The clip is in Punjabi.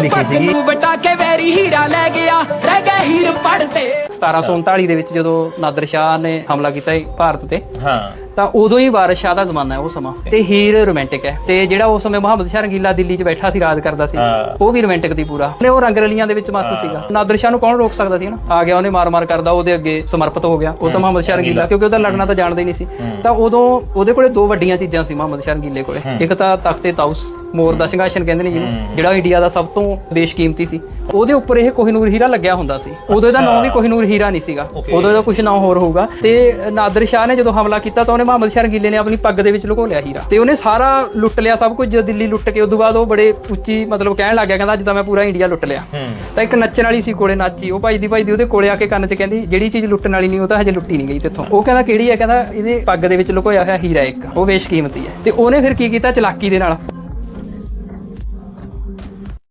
ਲਿਖੀ ਸੀਗੀ। ਨੂੰ ਵਟਾ ਕੇ ਵੈਰੀ ਹੀਰਾ ਲੈ ਗਿਆ ਰਹਿ ਗਏ ਹੀਰ ਪੜਦੇ 1739 ਦੇ ਵਿੱਚ ਜਦੋਂ ਨਾਦਰ ਸ਼ਾਹ ਨੇ ਹਮਲਾ ਕੀਤਾ ਸੀ ਭਾਰਤ ਤੇ ਹਾਂ। ਤਾਂ ਉਦੋਂ ਹੀ ਵਾਰਿਸ ਸ਼ਾਹ ਦਾ ਜ਼ਮਾਨਾ ਹੈ ਉਹ ਸਮਾਂ। ਤੇ ਹੀਰ ਰੋਮਾਂਟਿਕ ਹੈ। ਤੇ ਜਿਹੜਾ ਉਸ ਸਮੇਂ ਮੁਹੰਮਦ ਸ਼ਾਹ ਰੰਗੀਲਾ ਦਿੱਲੀ 'ਚ ਬੈਠਾ ਸੀ ਰਾਜ ਕਰਦਾ ਸੀ। ਉਹ ਵੀ ਰੋਮਾਂਟਿਕ ਸੀ ਪੂਰਾ। ਨੇ ਉਹ ਰੰਗ ਰਲੀਆਂ ਦੇ ਵਿੱਚ ਮਸਤ ਸੀਗਾ। ਨਾਦਰ ਸ਼ਾਹ ਨੂੰ ਕੌਣ ਰੋਕ ਸਕਦਾ ਸੀ ਨਾ ਆ ਗਿਆ ਉਹਨੇ ਮਾਰ-ਮਾਰ ਕਰਦਾ ਉਹਦੇ ਅੱਗੇ ਸਮਰਪਿਤ ਹੋ ਗਿਆ। ਉਹ ਤਾਂ ਮੁਹੰਮਦ ਸ਼ਾਹ ਰੰਗੀਲਾ ਕਿਉਂਕਿ ਉਹਦਾ ਲੜਨਾ ਤਾਂ ਜਾਣਦਾ ਹੀ ਨਹੀਂ ਸੀ। ਤਾਂ ਉਦੋਂ ਉਹਦੇ ਕੋਲੇ ਦੋ ਵੱਡੀਆਂ ਚੀਜ਼ਾਂ ਸੀ ਮੁਹੰਮਦ ਸ਼ਾਹ ਰੰਗੀਲੇ ਕੋਲੇ। ਇੱਕ ਤਾਂ ਤਖਤੇ ਤਾਊਸ ਮੋਰ ਦਾ ਸਿੰਘਾਸਨ ਕਹਿੰਦੇ ਨੇ ਜਿਹਨੂੰ। ਜਿਹੜਾ ਇੰਡੀਆ ਦਾ ਸਭ ਤੋਂ ਬੇਸ਼ਕੀਮਤੀ ਸੀ। ਉਹਦੇ ਉੱਪਰ ਇਹ ਕੋਹਿਨੂਰ ਹੀਰਾ ਲੱਗਿਆ ਹੁੰਦਾ ਸੀ। ਉਦੋਂ ਇਹਦਾ ਨਾਮ ਵੀ ਕੋਹਿਨੂਰ ਹੀਰਾ ਨਹੀਂ ਸੀਗਾ। ਉਦੋਂ ਇਹਦਾ ਕੁਝ ਨਾਮ ਹੋਰ ਹੋਊਗਾ। ਤੇ ਨਾਦਰ ਸ਼ਾਹ ਨੇ ਜਦੋਂ ਹਮਲਾ ਕੀਤਾ ਤਾਂ ਉਹਨੇ ਮੁਹੰਮਦ ਰੰਗੀਲੇ ਨੇ ਆਪਣੀ ਪੱਗ ਦੇ ਵਿੱਚ ਲੁਕੋ ਲਿਆ ਹੀਰਾ ਤੇ ਉਹਨੇ ਸਾਰਾ ਲੁੱਟ ਲਿਆ ਸਭ ਕੁਝ ਜਦੋਂ ਦਿੱਲੀ ਲੁੱਟ ਕੇ ਉਦੋਂ ਬਾਅਦ ਉਹ ਬੜੇ ਉੱਚੀ ਮਤਲਬ ਕਹਿਣ ਲੱਗ ਗਿਆ ਕਹਿੰਦਾ ਅੱਜ ਤਾਂ ਮੈਂ ਪੂਰਾ ਇੰਡੀਆ ਲੁੱਟ ਲਿਆ। ਤਾਂ ਇੱਕ ਨੱਚਣ ਵਾਲੀ ਸੀ ਕੋਲੇ ਨਾਚੀ ਉਹ ਭਾਈ ਦੀ ਭਾਈ ਦੀ ਉਹਦੇ ਕੋਲੇ ਆ ਕੇ ਕੰਨ 'ਚ ਕਹਿੰਦੀ ਜਿਹੜੀ ਚੀਜ਼ ਲੁੱਟਣ ਵਾਲੀ ਨਹੀਂ ਉਹ ਤਾਂ ਹਜੇ ਲੁੱਟੀ ਨਹੀਂ ਗਈ ਤੇਥੋਂ। ਉਹ ਕਹਿੰਦਾ ਕਿਹੜੀ ਹੈ? ਕਹਿੰਦਾ ਇਹਦੇ ਪੱਗ ਦੇ ਵਿੱਚ ਲੁਕੋਇਆ ਹੋਇਆ ਹੀਰਾ ਇੱਕ ਉਹ ਬੇਸ਼ਕੀਮਤੀ ਹੈ। ਤੇ ਉਹਨੇ ਫਿਰ ਕੀ ਕੀਤਾ ਚਲਾਕੀ ਦੇ ਨਾਲ